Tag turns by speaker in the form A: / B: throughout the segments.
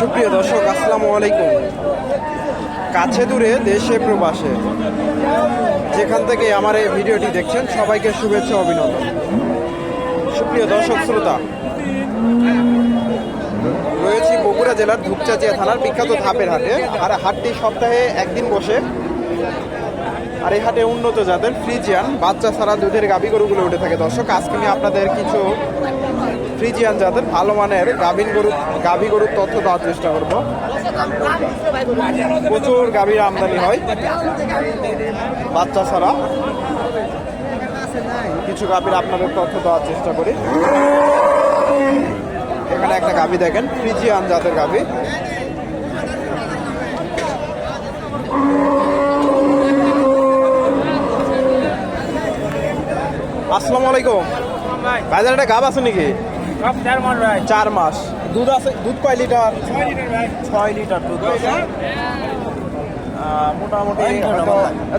A: সুপ্রিয় দর্শক, আসসালামু আলাইকুম। কাছে দূরে দেশে প্রবাসে। যেখান থেকে আমার এই ভিডিওটি দেখছেন, সবাইকে শুভেচ্ছা, অভিনন্দন। সুপ্রিয় দর্শক, শ্রোতা, রয়েছি বগুড়া জেলার ধূপচাচিয়া থানার বিখ্যাত ধাপের হাটে। আর হাটটি সপ্তাহে একদিন বসে। আর এই হাটে উন্নত জাতের ফ্রিজিয়ান বাচ্চা ছাড়া দুধের গাভী গরুগুলো উঠে থাকে। দর্শক, আজকে আমি আপনাদের কিছু ফ্রিজিয়ান জাতের ভালো মানের গাভীন গরু গাভী গরুর তথ্য দেওয়ার চেষ্টা করব। প্রচুর গাভীর আমদানি হয়। বাচ্চা ছাড়া। কিছু গাভীর আপনাদের তথ্য দেওয়ার চেষ্টা করি। এখানে একটা গাভী দেখেন, ফ্রিজিয়ান জাতের গাভী। আসসালামু আলাইকুম। ভাইজান, একটা গাভ আছে নাকি? চার মাস দুধ আছে দুধ কয় লিটার? ছয় লিটার দুধ আহ, মোটামুটি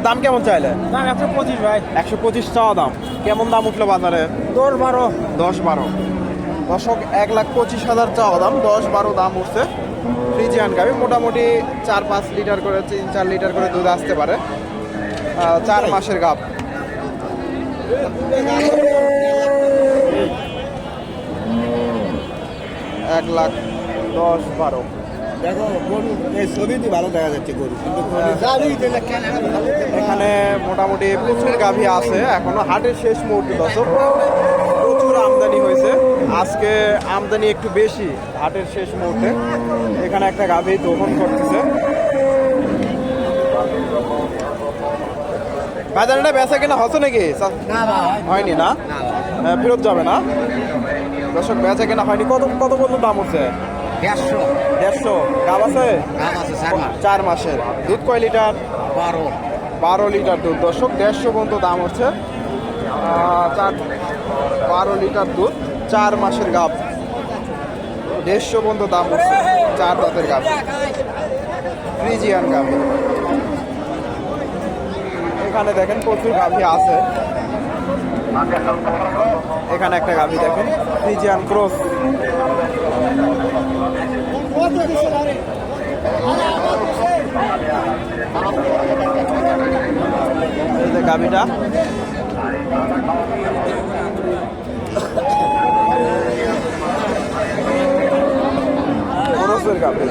A: দাম কেমন চাইলে?
B: একশো পঁচিশ ভাই।
A: একশো পঁচিশ চাওয়া দাম। কেমন দাম উঠল বাজারে?
B: দশ বারো।
A: দশ বারো। দশক এক লাখ পঁচিশ হাজার চাওয়া দাম। দশ বারো দাম উঠছে। ফ্রিজিয়ান মোটামুটি চার পাঁচ লিটার করে তিন চার লিটার করে দুধ আসতে পারে। চার মাসের গাভ এক লাখ দশ বারো।
B: দেখো গরু এই ভালো দেখা যাচ্ছে গরু কিন্তু
A: এখানে মোটামুটি প্রচুর গাভী আছে এখনও হাটের শেষ মুহূর্তে দর্শক। প্রচুর আমদানি হয়েছে। আজকে আমদানি একটু বেশি হাটের শেষ মুহূর্তে। এখানে একটা গাভী দহন করতেছে। বাজারটা বেচা কিনা হচ্ছে নাকি? হয়নি। না। হ্যাঁ, ফেরত যাবে না? দর্শক বেচা কেনা হয়নি। কত কত কত দাম উঠছে
B: দেড়শো।
A: দেড়শো। গাব আছে?
B: চার
A: চার মাসের। দুধ কয় লিটার?
B: বারো।
A: বারো লিটার দুধ। দর্শক দেড়শো পর্যন্ত দাম হচ্ছে চার বারো লিটার দুধ চার মাসের গাব। দেড়শো পর্যন্ত দাম হচ্ছে চার দাঁতের গাব। ফ্রিজিয়ান গাব। এখানে দেখেন প্রচুর গাভী আছে। এখানে একটা গাভী দেখেন ফ্রিজিয়ান ক্রস গাভীটা। খরচের গাভী।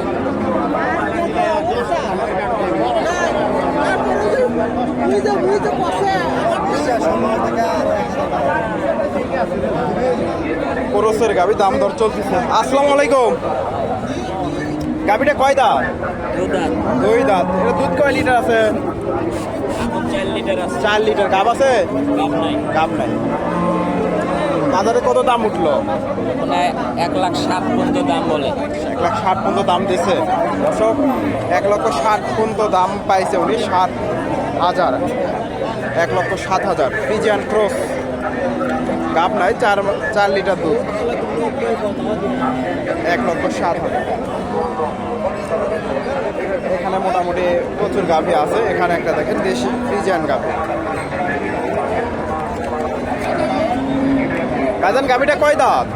A: খরচের গাভী দাম দর চলতেছে। আসসালামু আলাইকুম। গাভীটা কয় দাঁত? দুই দাঁত। এটা দুধ কয় লিটার আছে?
B: চার লিটার।
A: গাব আছে? গাব নাই। বাজারে কত দাম উঠল?
B: এক লাখ সাত পর্যন্ত দাম বলে।
A: এক লাখ ষাট পর্যন্ত দাম দিছে দর্শক, এক লক্ষ ষাট পর্যন্ত দাম পাইছে উনি। ষাট হাজার। এক লক্ষ সাত হাজার। Friesian cross. গাব নাই, চার চার লিটার দুধ। এক লক্ষ সাত হাজার এখানে মোটামুটি প্রচুর গাভী আছে। এখানে একটা দেখেন দেশি ফ্রিজিয়ান গাভী। গাজান গাভীটা কয় দাঁত?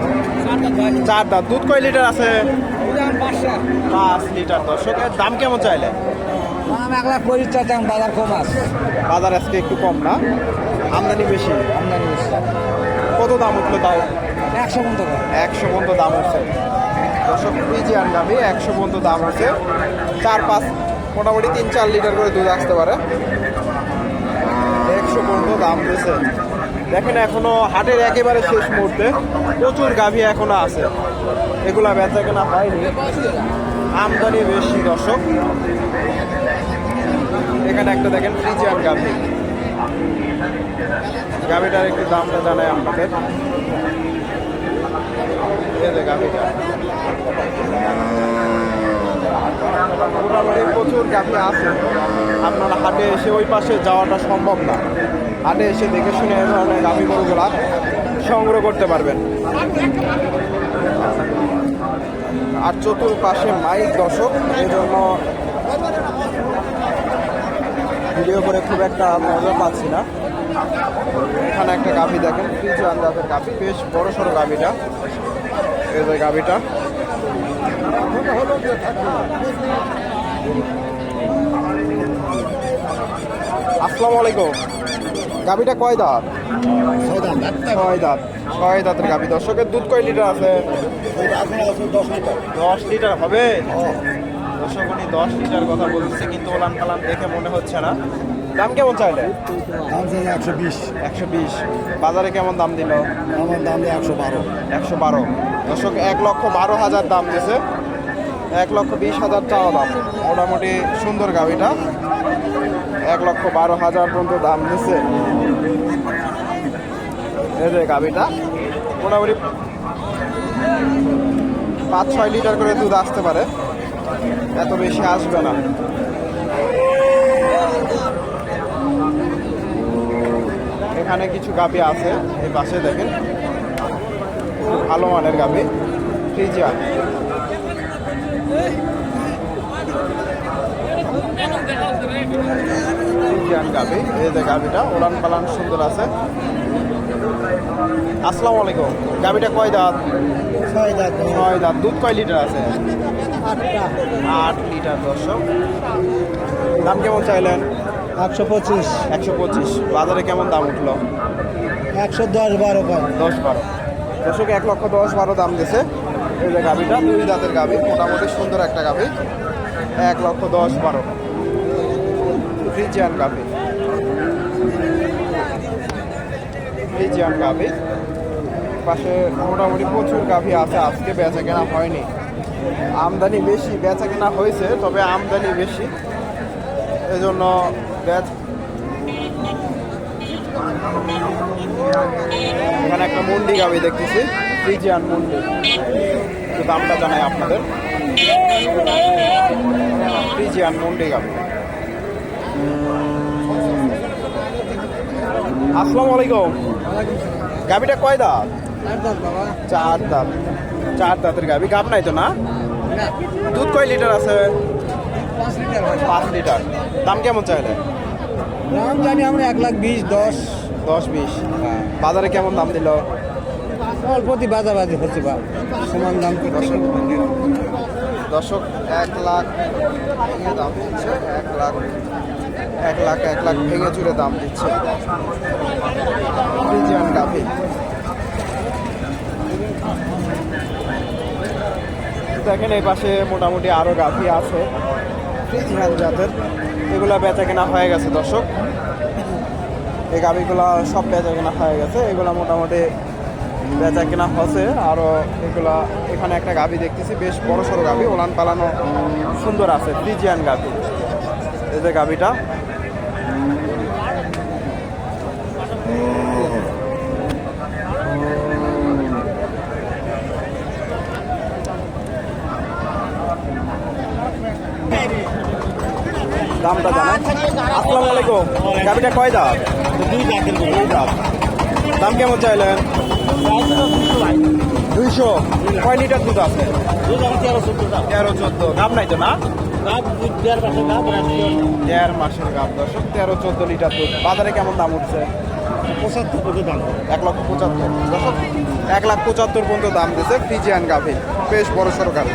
A: চার দাঁত। দুধ কয় লিটার আছে? পাঁচ লিটার দর্শকের দাম কেমন চাইলে?
B: দাম এক লাখ পঁচিশ দাম বাজার কম আছে
A: বাজার আজকে একটু কম না? আমদানি বেশি?
B: আমদানি বেশি।
A: কত দাম উঠল তাও?
B: একশো পর্যন্ত
A: একশো পর্যন্ত দাম হচ্ছে। দর্শক ফ্রিজিয়ান গাভি একশো পর্যন্ত দাম হচ্ছে। চার পাঁচ, মোটামুটি তিন চার লিটার করে দুধ আসতে পারে। একশো পর্যন্ত দাম দিয়েছে দেখেন, এখনও হাটের একেবারে শেষ মুহূর্তে প্রচুর গাভী এখনও আছে। এগুলা বেচা কেনা হয়নি। আমদানি বেশি, দর্শক। এখানে একটা দেখেন, ফ্রিজিয়ান গাভী। গাভীটার একটু দামটা জানাই আপনাদের। প্রচুর গাভী আছে আপনারা হাটে এসে ওই পাশে যাওয়াটা সম্ভব না। হাটে এসে দেখে শুনে এ ধরনের গাভী গরুগুলা সংগ্রহ করতে পারবেন। আর চতুর্পাশে মাইক দর্শক, এই জন্য ভিডিও করে খুব একটা মজা পাচ্ছি না। এখানে একটা গাভী দেখেন ফ্রিজ আন্দাজের গাভী বেশ বড় সড়ো গাভীটা। এই যে গাভিটা। আসসালামু আলাইকুম। গাভিটা কয় দাঁত? ছয় দাঁত। ছয় দাঁতের গাভি। দর্শকের দুধ কয় লিটার আছে? দশ লিটার হবে? দর্শক উনি দশ লিটার কথা বলছে কিন্তু ওলান কালান দেখে মনে হচ্ছে না। দাম কেমন চাইলে?
B: দাম চাই একশো বিশ।
A: একশো বিশ। বাজারে কেমন দাম দিল?
B: আমার দাম দিয়ে একশো বারো।
A: একশো বারো। দর্শক এক লক্ষ বারো হাজার দাম দিয়েছে এক লক্ষ বিশ হাজার চাওয়া দাম। মোটামুটি সুন্দর গাড়িটা এক লক্ষ বারো হাজার পর্যন্ত দাম দিচ্ছে এই যে মোটামুটি পাঁচ ছয় লিটার করে দুধ আসতে পারে। এত বেশি আসবে না। এখানে কিছু গাবি আছে এই পাশে দেখেন। ভালো মানের গাবি। ফ্রিজিয়ান ফ্রিজিয়ান গাবি। এই যে গাবিটা ওলান পালান সুন্দর আছে। আসসালামু আলাইকুম। গাবিটা কয় দাঁত?
B: ছয় দাঁত।
A: ছয় দাঁত। দুধ কয় লিটার আছে? আট লিটার দর্শক। দাম কেমন চাইলেন?
B: একশো পঁচিশ।
A: একশো পঁচিশ। বাজারে কেমন দাম উঠল?
B: একশো দশ বারো
A: দশ বারো। দর্শক এক লক্ষ দশ বারো দাম দিছে এই যে গাভিটা দুই দাঁতের গাভি মোটামুটি সুন্দর একটা গাভি। এক লক্ষ দশ বারো। ফ্রিজিয়ান গাভি। ফ্রিজিয়ান গাভি। পাশে মোটামুটি প্রচুর গাভি আছে আজকে বেচা কেনা হয়নি। আমদানি বেশি বেচা কেনা হয়েছে তবে আমদানি বেশি। এজন্য বেচ এখানে একটা মুন্ডি গাবি দেখতেছি, ফ্রিজিয়ান মুন্ডি দামটা জানাই আপনাদের। ফ্রিজিয়ান মুন্ডি গাবি আসসালামু আলাইকুম। গাবিটা কয় দাঁত? চার দাঁত। চার দাঁতের গাবি। গাব নাই তো না? দুধ কয় লিটার আছে?
B: পাঁচ লিটার।
A: দাম কেমন চাইলে
B: দাম জানি আমরা এক লাখ বিশ দশ
A: দশ বিশ। বাজারে কেমন দাম দিল?
B: অল্পতি বাজাবাজি হচ্ছে বা সমান দাম
A: দর্শক দর্শক এক লাখ ভেঙে দাম দিচ্ছে এক লাখ এক লাখ এক লাখ ভেঙে চুরে দাম দিচ্ছে। ফ্রিজিয়ান গাভি দেখেন এই পাশে মোটামুটি আরও গাভি আছে। ফ্রিজিয়ান জাতের। এগুলা বেচা কেনা হয়ে গেছে, দর্শক। এই গাভিগুলা সব বেচা কেনা হয়ে গেছে। এগুলা মোটামুটি বেচা কেনা হচ্ছে। আরও এগুলা এখানে একটা গাভি দেখতেছি, বেশ বড় সড়ো গাভি, ওলান পালানো সুন্দর আছে, ফ্রিজিয়ান গাভি। এই যে গাভিটা। দামটা জানাই আসসালামু আলাইকুম। গাভিটা কয় দাম দুই দাম দাম কেমন চাইলেন? দুইশো। কয় লিটার দুধ আছে? তেরো, চোদ্দ। গাব নাই তো না? দেড় মাসের গাব। দর্শক, তেরো, চোদ্দ লিটার দুধ। বাজারে কেমন দাম উঠছে?
B: পঁচাত্তর দাম
A: এক লক্ষ পঁচাত্তর। দর্শক, এক লাখ পঁচাত্তর পর্যন্ত দাম দিছে ফ্রিজিয়ান গাভি। বেশ বড় গাভি।